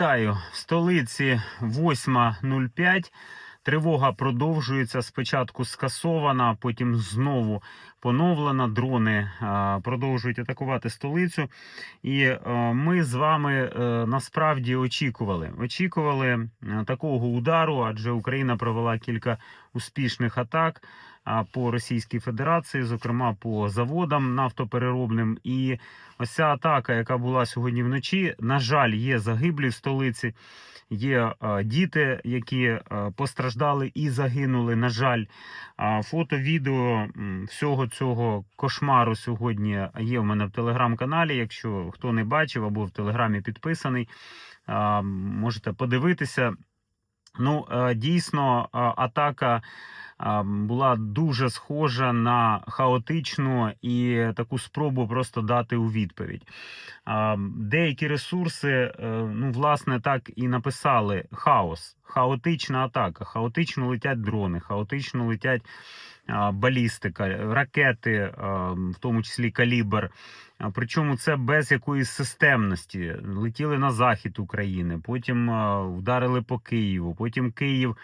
Вітаю в столиці 8.05. Тривога продовжується. Спочатку скасована, потім знову поновлена. Дрони продовжують атакувати столицю. І ми з вами е, насправді очікували. Очікували е, такого удару, адже Україна провела кілька успішних атак по Російській Федерації, зокрема по заводам нафтопереробним. І ось ця атака, яка була сьогодні вночі, на жаль, є загиблі в столиці. Є е, діти, які е, постраждали і загинули. На жаль, фото, відео всього цього кошмару сьогодні є в мене в телеграм-каналі. Якщо хто не бачив або в телеграмі підписаний, можете подивитися. Ну, е, дійсно, атака була дуже схожа на хаотичну і таку спробу просто дати у відповідь. Деякі ресурси, е, ну, власне, так і написали: хаос, хаотична атака, хаотично летять дрони, хаотично летять балістика, ракети, в тому числі калібр. Причому це без якоїсь системності. Летіли на захід України, потім вдарили по Києву, потім Київ.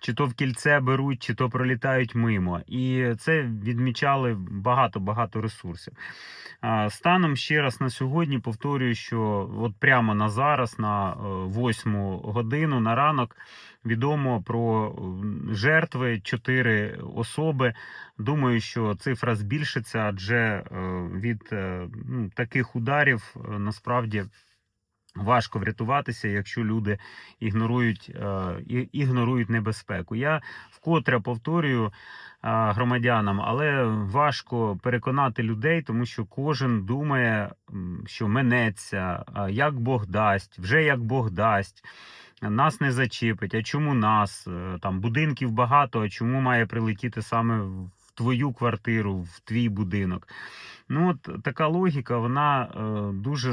Чи то в кільце беруть, чи то пролітають мимо, і це відмічали багато багато ресурсів. Станом ще раз на сьогодні повторюю, що от прямо на зараз, на е, восьму годину на ранок, відомо про жертви чотири особи. Думаю, що цифра збільшиться, адже е, від е, ну, таких ударів е, насправді. Важко врятуватися, якщо люди ігнорують, і- ігнорують небезпеку. Я вкотре повторюю громадянам, але важко переконати людей, тому що кожен думає, що минеться, як Бог дасть, вже як Бог дасть. Нас не зачепить. А чому нас? Е, Там будинків багато, а чому має прилетіти саме в твою квартиру, в твій будинок? Ну, от така логіка, вона е, дуже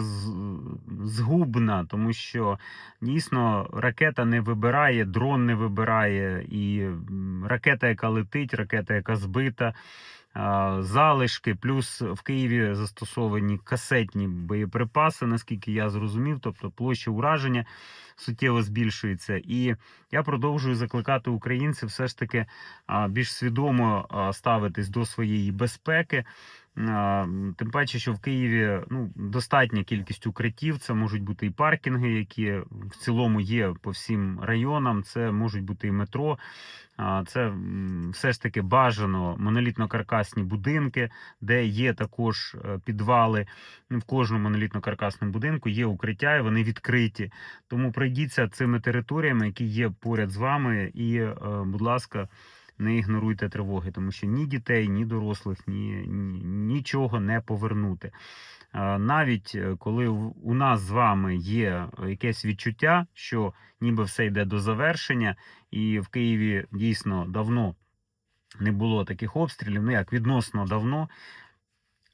згубна, тому що дійсно ракета не вибирає, дрон не вибирає, і ракета, яка летить, ракета, яка збита. Залишки, плюс в Києві застосовані касетні боєприпаси, наскільки я зрозумів, тобто площа ураження суттєво збільшується. І я продовжую закликати українців все ж таки більш свідомо ставитись до своєї безпеки. А, Тим паче, що в Києві ну, достатня кількість укриттів. Це можуть бути і паркінги, які в цілому є по всім районам. Це можуть бути і метро. А, Це все ж таки бажано монолітно-каркасні будинки, де є також е, підвали. В кожному монолітно-каркасному будинку є укриття, і вони відкриті. Тому пройдіться цими територіями, які є поряд з вами, і, е, будь ласка, не ігноруйте тривоги, тому що ні дітей, ні дорослих, ні, ні нічого не повернути. Навіть е, коли у нас з вами є якесь відчуття, що ніби все йде до завершення, і в Києві дійсно давно не було таких обстрілів, ну як відносно давно,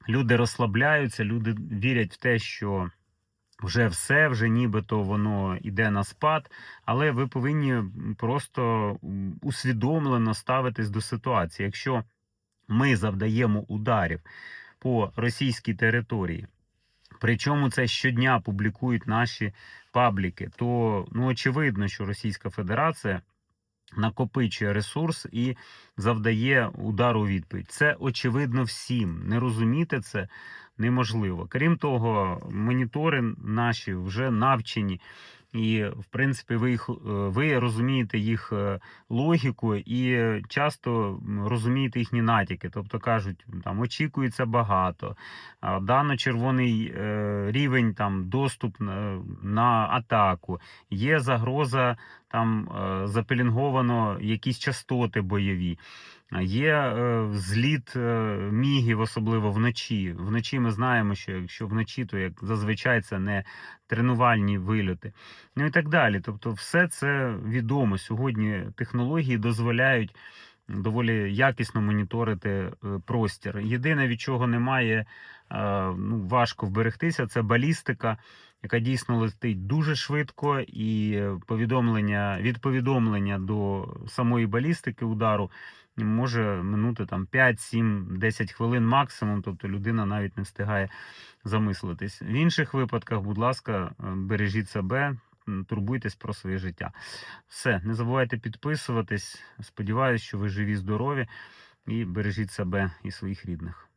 люди розслабляються, люди вірять в те, що вже все, вже нібито воно йде на спад, але ви повинні просто усвідомлено ставитись до ситуації. Якщо ми завдаємо ударів по російській території, причому це щодня публікують наші пабліки, то ну очевидно, що Російська Федерація накопичує ресурс і завдає удару відповідь. Це очевидно всім. Не розуміти це неможливо. Крім того, монітори наші вже навчені. І, в принципі, ви їх е, ви розумієте їх е, логіку і часто розумієте їхні натяки. Тобто кажуть, там очікується багато, дано червоний е, рівень там доступ на, атаку, є загроза там запелінговано якісь частоти бойові. Є е, зліт е, мігів, особливо вночі. Вночі ми знаємо, що якщо вночі, то як зазвичай це не тренувальні вильоти. Ну і так далі. Тобто, все це відомо. Сьогодні технології дозволяють доволі якісно моніторити е, простір. Єдине, від чого немає, е, ну, важко вберегтися, це балістика, яка дійсно летить дуже швидко, і повідомлення від повідомлення до самої балістики удару може минути там 5, 7, 10 хвилин максимум, тобто людина навіть не встигає замислитись. В інших випадках, будь ласка, е, бережіть себе, турбуйтесь про своє життя. Все, не забувайте підписуватись. Сподіваюсь, що ви живі, здорові і бережіть себе і своїх рідних.